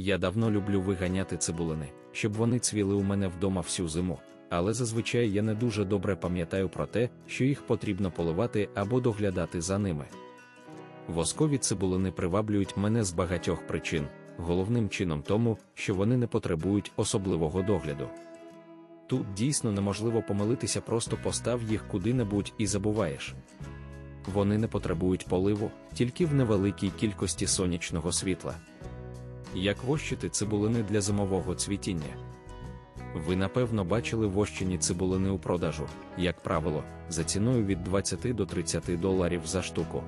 Я давно люблю виганяти цибулини, щоб вони цвіли у мене вдома всю зиму, але зазвичай я не дуже добре пам'ятаю про те, що їх потрібно поливати або доглядати за ними. Воскові цибулини приваблюють мене з багатьох причин, головним чином тому, що вони не потребують особливого догляду. Тут дійсно неможливо помилитися, просто постав їх куди-небудь і забуваєш. Вони не потребують поливу, тільки в невеликій кількості сонячного світла. Як вощити цибулини для зимового цвітіння? Ви напевно бачили вощені цибулини у продажу, як правило, за ціною від 20 до 30 доларів за штуку.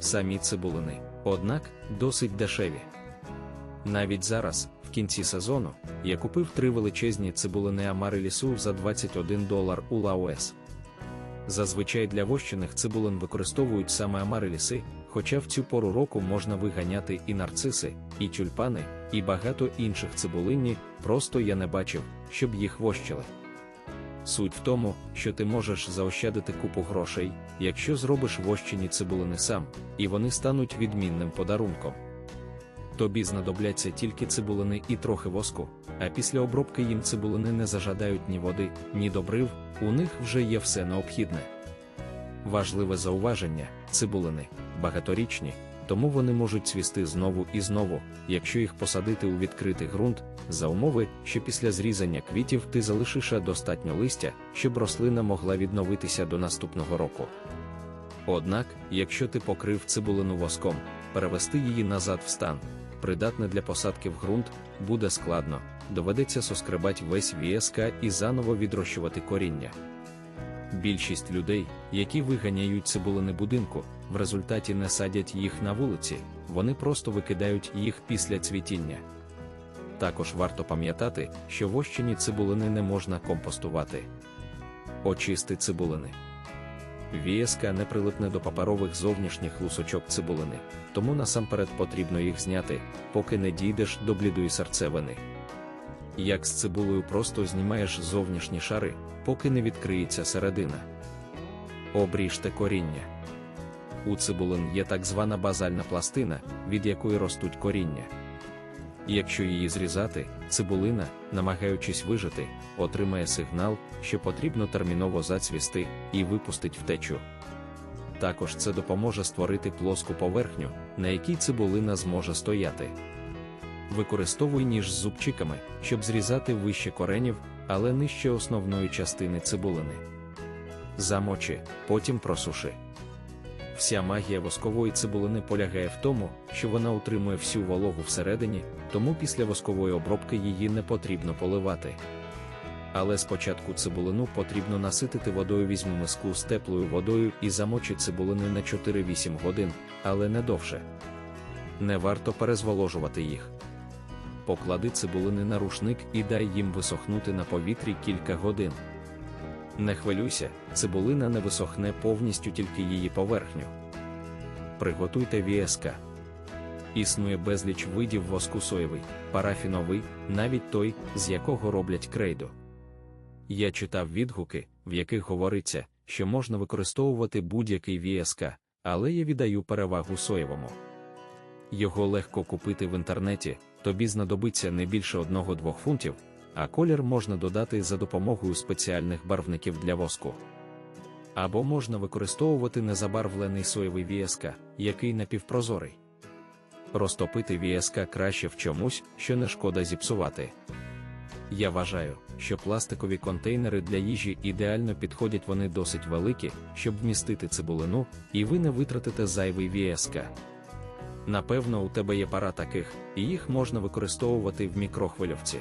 Самі цибулини, однак, досить дешеві. Навіть зараз, в кінці сезону, я купив три величезні цибулини Амарилісу за 21 долар у Лаос. Зазвичай для вощених цибулин використовують саме амариліси, хоча в цю пору року можна виганяти і нарциси, і тюльпани, і багато інших цибулинні, просто я не бачив, щоб їх вощили. Суть в тому, що ти можеш заощадити купу грошей, якщо зробиш вощені цибулини сам, і вони стануть відмінним подарунком. Тобі знадобляться тільки цибулини і трохи воску, а після обробки їм цибулини не зажадають ні води, ні добрив, у них вже є все необхідне. Важливе зауваження цибулини багаторічні, тому вони можуть цвісти знову і знову, якщо їх посадити у відкритий ґрунт, за умови, що після зрізання квітів ти залишиш достатньо листя, щоб рослина могла відновитися до наступного року. Однак, якщо ти покрив цибулину воском, перевести її назад в стан, придатне для посадки в ґрунт, буде складно, доведеться соскребати весь ВСК і заново відрощувати коріння. Більшість людей, які виганяють цибулини будинку, в результаті не садять їх на вулиці, вони просто викидають їх після цвітіння. Також варто пам'ятати, що вощені цибулини не можна компостувати. Очисти цибулини. Вієска не прилипне до паперових зовнішніх лусочок цибулини, тому насамперед потрібно їх зняти, поки не дійдеш до блідої серцевини. Як з цибулею просто знімаєш зовнішні шари, поки не відкриється середина. Обріжте коріння. У цибулин є так звана базальна пластина, від якої ростуть коріння. Якщо її зрізати, цибулина, намагаючись вижити, отримає сигнал, що потрібно терміново зацвісти і випустить втечу. Також це допоможе створити плоску поверхню, на якій цибулина зможе стояти. Використовуй ніж з зубчиками, щоб зрізати вище коренів, але нижче основної частини цибулини. Замочи, потім просуши. Вся магія воскової цибулини полягає в тому, що вона утримує всю вологу всередині, тому після воскової обробки її не потрібно поливати. Але спочатку цибулину потрібно наситити водою візьму миску з теплою водою і замочи цибулини на 4-8 годин, але не довше. Не варто перезволожувати їх. Поклади цибулини на рушник і дай їм висохнути на повітрі кілька годин. Не хвилюйся, цибулина не висохне повністю тільки її поверхню. Приготуйте віеска. Існує безліч видів воску соєвий, парафіновий, навіть той, з якого роблять крейду. Я читав відгуки, в яких говориться, що можна використовувати будь-який віеска, але я віддаю перевагу соєвому. Його легко купити в інтернеті, тобі знадобиться не більше 1-2 фунтів, а колір можна додати за допомогою спеціальних барвників для воску. Або можна використовувати незабарвлений соєвий віеска, який напівпрозорий. Розтопити віеска краще в чомусь, що не шкода зіпсувати. Я вважаю, що пластикові контейнери для їжі ідеально підходять вони досить великі, щоб вмістити цибулину, і ви не витратите зайвий віеска. Напевно, у тебе є пара таких, і їх можна використовувати в мікрохвильовці.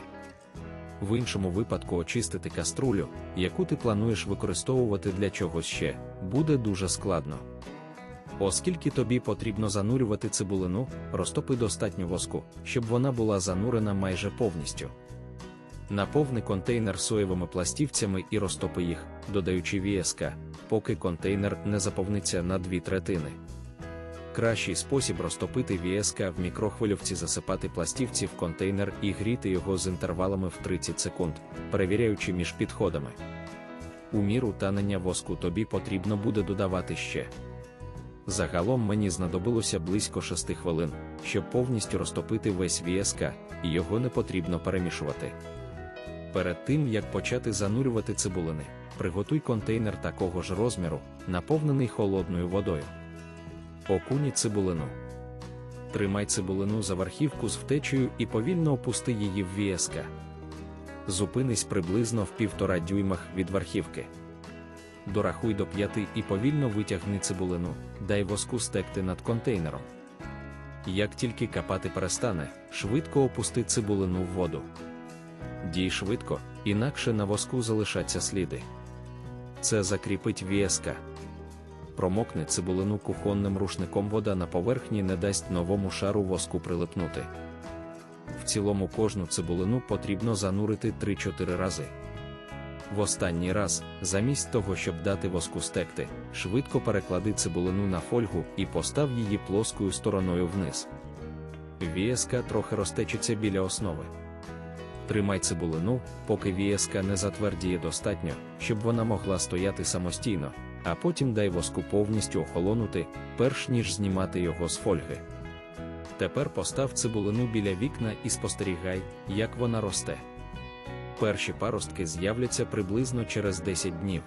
В іншому випадку очистити каструлю, яку ти плануєш використовувати для чогось ще, буде дуже складно. Оскільки тобі потрібно занурювати цибулину, розтопи достатньо воску, щоб вона була занурена майже повністю. Наповни контейнер соєвими пластівцями і розтопи їх, додаючи вієска, поки контейнер не заповниться на дві третини. Кращий спосіб розтопити ВСК в мікрохвильовці засипати пластівці в контейнер і гріти його з інтервалами в 30 секунд, перевіряючи між підходами. У міру танення воску тобі потрібно буде додавати ще Загалом мені знадобилося близько 6 хвилин, щоб повністю розтопити весь VSK, і його не потрібно перемішувати. Перед тим як почати занурювати цибулини, приготуй контейнер такого ж розміру, наповнений холодною водою. Окуні цибулину. Тримай цибулину за верхівку з втечею і повільно опусти її в VSK. Зупинись приблизно в півтора дюймах від верхівки. Дорахуй до п'яти і повільно витягни цибулину, дай воску стекти над контейнером. Як тільки капати перестане, швидко опусти цибулину в воду. Дій швидко, інакше на воску залишаться сліди. Це закріпить віеска. Промокни цибулину кухонним рушником вода на поверхні не дасть новому шару воску прилипнути. В цілому кожну цибулину потрібно занурити 3-4 рази. В останній раз, замість того, щоб дати воску стекти, швидко переклади цибулину на фольгу і постав її плоскою стороною вниз. Віеска трохи розтечеться біля основи. Тримай цибулину, поки віеска не затвердіє достатньо, щоб вона могла стояти самостійно, а потім дай воску повністю охолонути, перш ніж знімати його з фольги. Тепер постав цибулину біля вікна і спостерігай, як вона росте. Перші паростки з'являться приблизно через 10 днів.